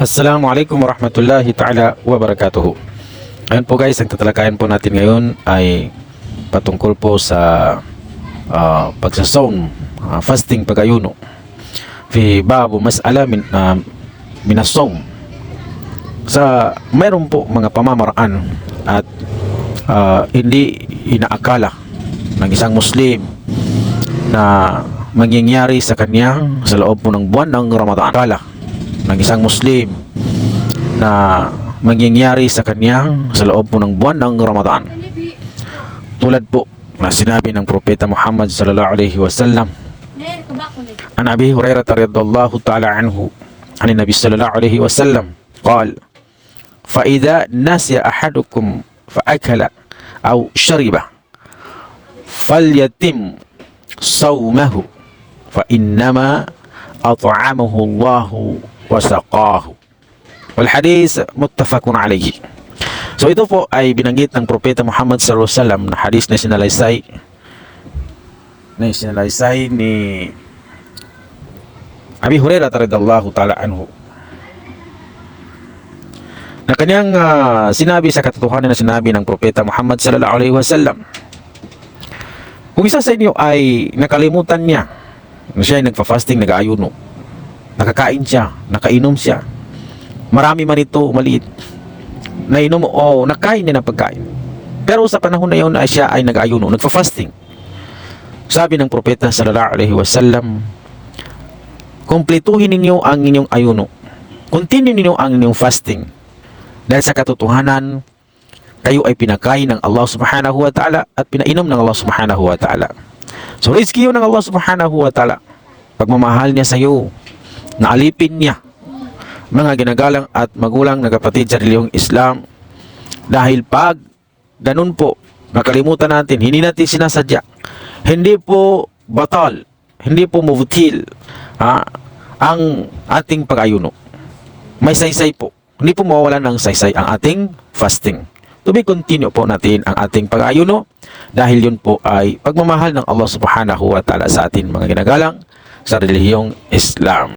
Assalamualaikum warahmatullahi ta'ala wabarakatuhu Ayun po guys, ang tatalakayan po natin ngayon ay patungkol po sa uh, pagsasawn, uh, fasting pagayuno. Fi babu mas'ala min, uh, minasawm. Sa mayroon po mga pamamaraan at uh, hindi inaakala ng isang Muslim na mangyayari sa kanyang sa loob po ng buwan ng Ramadan. Akala ng isang Muslim na mangyayari sa kanyang sa loob po ng buwan ng Ramadan. Tulad po na sinabi ng Propeta Muhammad sallallahu alaihi wasallam عن أبي هريرة رضي الله تعالى عنه عن النبي صلى الله عليه وسلم قال فإذا نسي أحدكم فأكل أو شرب فليتم صومه فإنما أطعمه الله wasaqahu. Wal hadis muttafaqun alayhi. So ito po ay binanggit ng Propeta Muhammad sallallahu alaihi wasallam na hadis na sinalaysay na sinalaysay ni Abi Hurairah radhiyallahu taala anhu. Na kanyang uh, sinabi sa katotohanan na sinabi ng Propeta Muhammad sallallahu alaihi wasallam. Kung isa sa inyo ay nakalimutan niya na siya ay nagfa-fasting, nag-aayuno, nakakain siya, nakainom siya marami man ito, maliit nainom o nakain niya ng pagkain pero sa panahon na yun ay siya ay nag-ayuno, nagfa-fasting sabi ng propeta sallallahu alaihi wasallam kumpletuhin ninyo ang inyong ayuno. Continue ninyo ang inyong fasting. Dahil sa katotohanan, kayo ay pinakain ng Allah subhanahu wa ta'ala at pinainom ng Allah subhanahu wa ta'ala. So, rizki yun ng Allah subhanahu wa ta'ala. Pagmamahal niya sa iyo, naalipin niya mga ginagalang at magulang na kapatid sa reliyong Islam. Dahil pag ganun po, nakalimutan natin, hindi natin sinasadya, hindi po batal, hindi po mubutil ha, ang ating pag-ayuno. May saysay po. Hindi po mawawalan ng saysay ang ating fasting. To be continue po natin ang ating pag-ayuno dahil yun po ay pagmamahal ng Allah subhanahu wa ta'ala sa atin mga ginagalang sa relihiyong Islam.